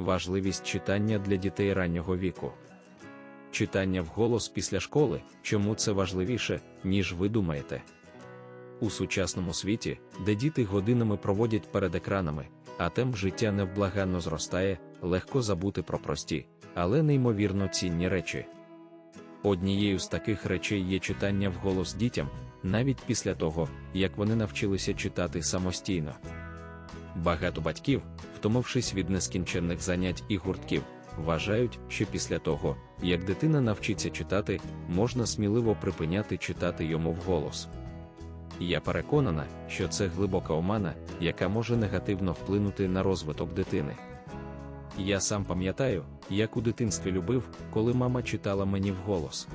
важливість читання для дітей раннього віку. Читання вголос після школи, чому це важливіше, ніж ви думаєте. У сучасному світі, де діти годинами проводять перед екранами, а темп життя невблаганно зростає, легко забути про прості, але неймовірно цінні речі. Однією з таких речей є читання вголос дітям, навіть після того, як вони навчилися читати самостійно. Багато батьків, втомившись від нескінченних занять і гуртків, вважають, що після того, як дитина навчиться читати, можна сміливо припиняти читати йому вголос. Я переконана, що це глибока омана, яка може негативно вплинути на розвиток дитини. Я сам пам'ятаю, як у дитинстві любив, коли мама читала мені вголос.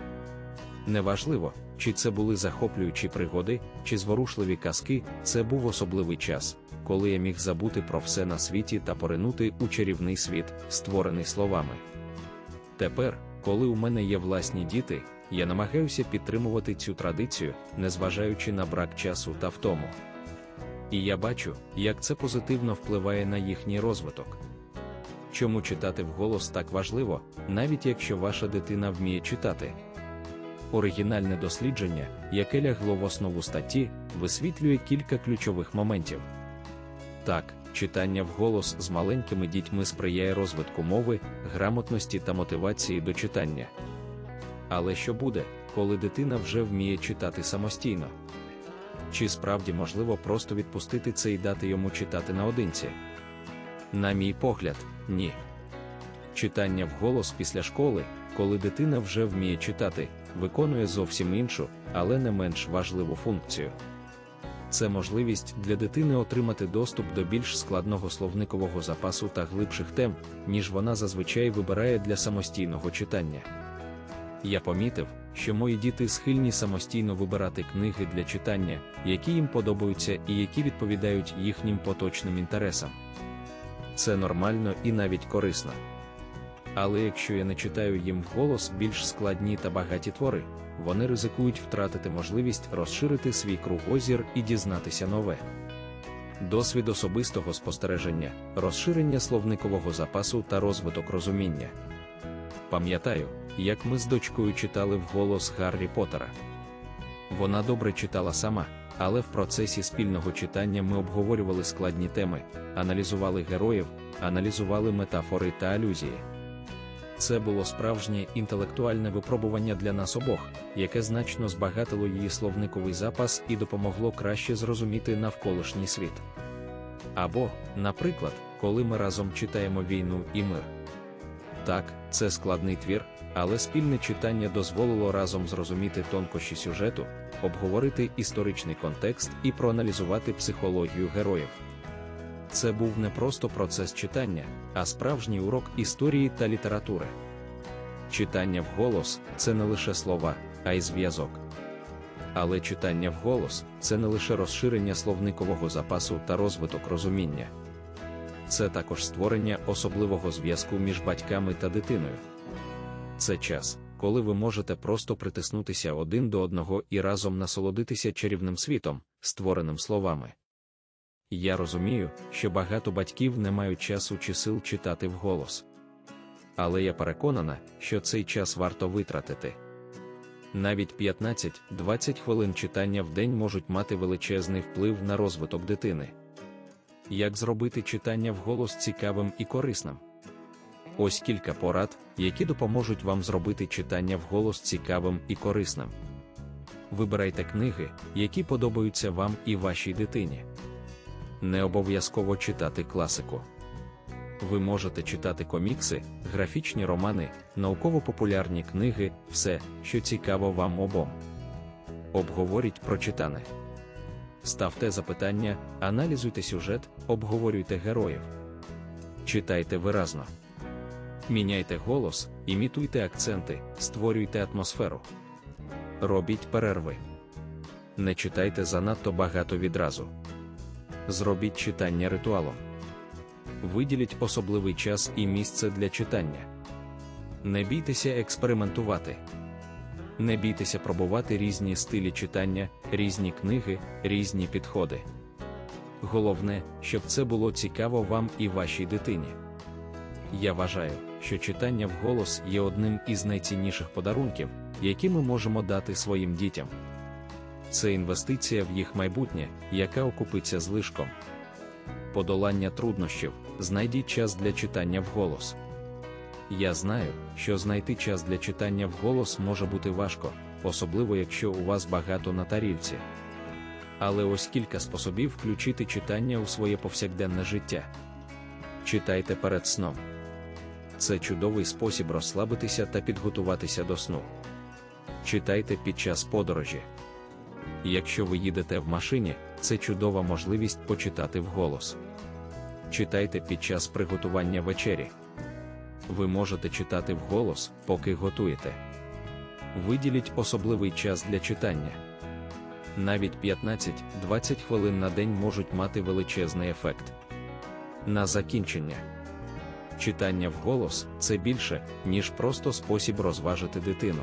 Неважливо, чи це були захоплюючі пригоди, чи зворушливі казки, це був особливий час, коли я міг забути про все на світі та поринути у чарівний світ, створений словами. Тепер, коли у мене є власні діти, я намагаюся підтримувати цю традицію, незважаючи на брак часу та втому. І я бачу, як це позитивно впливає на їхній розвиток. Чому читати вголос так важливо, навіть якщо ваша дитина вміє читати? Оригінальне дослідження, яке лягло в основу статті, висвітлює кілька ключових моментів. Так, читання вголос з маленькими дітьми сприяє розвитку мови, грамотності та мотивації до читання. Але що буде, коли дитина вже вміє читати самостійно? Чи справді можливо просто відпустити це і дати йому читати наодинці? На мій погляд, ні. Читання вголос після школи, коли дитина вже вміє читати, виконує зовсім іншу, але не менш важливу функцію. Це можливість для дитини отримати доступ до більш складного словникового запасу та глибших тем, ніж вона зазвичай вибирає для самостійного читання. Я помітив, що мої діти схильні самостійно вибирати книги для читання, які їм подобаються і які відповідають їхнім поточним інтересам. Це нормально і навіть корисно. Але якщо я не читаю їм вголос більш складні та багаті твори, вони ризикують втратити можливість розширити свій кругозір і дізнатися нове. Досвід особистого спостереження, розширення словникового запасу та розвиток розуміння. Пам'ятаю, як ми з дочкою читали вголос Гаррі Поттера. Вона добре читала сама, але в процесі спільного читання ми обговорювали складні теми, аналізували героїв, аналізували метафори та алюзії. Це було справжнє інтелектуальне випробування для нас обох, яке значно збагатило її словниковий запас і допомогло краще зрозуміти навколишній світ. Або, наприклад, коли ми разом читаємо війну і мир. Так, це складний твір, але спільне читання дозволило разом зрозуміти тонкощі сюжету, обговорити історичний контекст і проаналізувати психологію героїв. Це був не просто процес читання, а справжній урок історії та літератури. Читання вголос це не лише слова, а й зв'язок. Але читання вголос це не лише розширення словникового запасу та розвиток розуміння. Це також створення особливого зв'язку між батьками та дитиною. Це час, коли ви можете просто притиснутися один до одного і разом насолодитися чарівним світом, створеним словами. Я розумію, що багато батьків не мають часу чи сил читати вголос. Але я переконана, що цей час варто витратити. Навіть 15-20 хвилин читання в день можуть мати величезний вплив на розвиток дитини. Як зробити читання вголос цікавим і корисним? Ось кілька порад, які допоможуть вам зробити читання вголос цікавим і корисним. Вибирайте книги, які подобаються вам і вашій дитині. Не обов'язково читати класику. Ви можете читати комікси, графічні романи, науково-популярні книги, все, що цікаво вам обом. Обговоріть прочитане. Ставте запитання, аналізуйте сюжет, обговорюйте героїв. Читайте виразно. Міняйте голос, імітуйте акценти, створюйте атмосферу. Робіть перерви. Не читайте занадто багато відразу. Зробіть читання ритуалом. Виділіть особливий час і місце для читання. Не бійтеся експериментувати. Не бійтеся пробувати різні стилі читання, різні книги, різні підходи. Головне, щоб це було цікаво вам і вашій дитині. Я вважаю, що читання вголос є одним із найцінніших подарунків, які ми можемо дати своїм дітям. Це інвестиція в їх майбутнє, яка окупиться злишком. Подолання труднощів, знайдіть час для читання вголос. Я знаю, що знайти час для читання вголос може бути важко, особливо якщо у вас багато на тарілці. Але ось кілька способів включити читання у своє повсякденне життя. Читайте перед сном. Це чудовий спосіб розслабитися та підготуватися до сну. Читайте під час подорожі. Якщо ви їдете в машині, це чудова можливість почитати вголос. Читайте під час приготування вечері. Ви можете читати вголос, поки готуєте. Виділіть особливий час для читання. Навіть 15-20 хвилин на день можуть мати величезний ефект. На закінчення. Читання вголос це більше, ніж просто спосіб розважити дитину.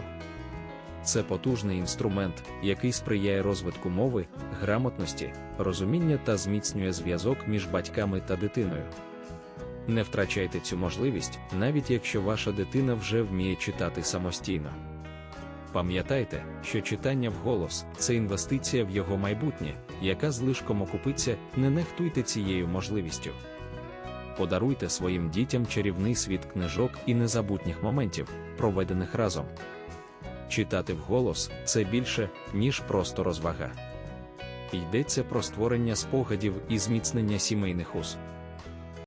Це потужний інструмент, який сприяє розвитку мови, грамотності, розуміння та зміцнює зв'язок між батьками та дитиною. Не втрачайте цю можливість, навіть якщо ваша дитина вже вміє читати самостійно. Пам'ятайте, що читання вголос це інвестиція в його майбутнє, яка злишком окупиться, не нехтуйте цією можливістю. Подаруйте своїм дітям чарівний світ книжок і незабутніх моментів, проведених разом. Читати вголос це більше, ніж просто розвага. Йдеться про створення спогадів і зміцнення сімейних уз.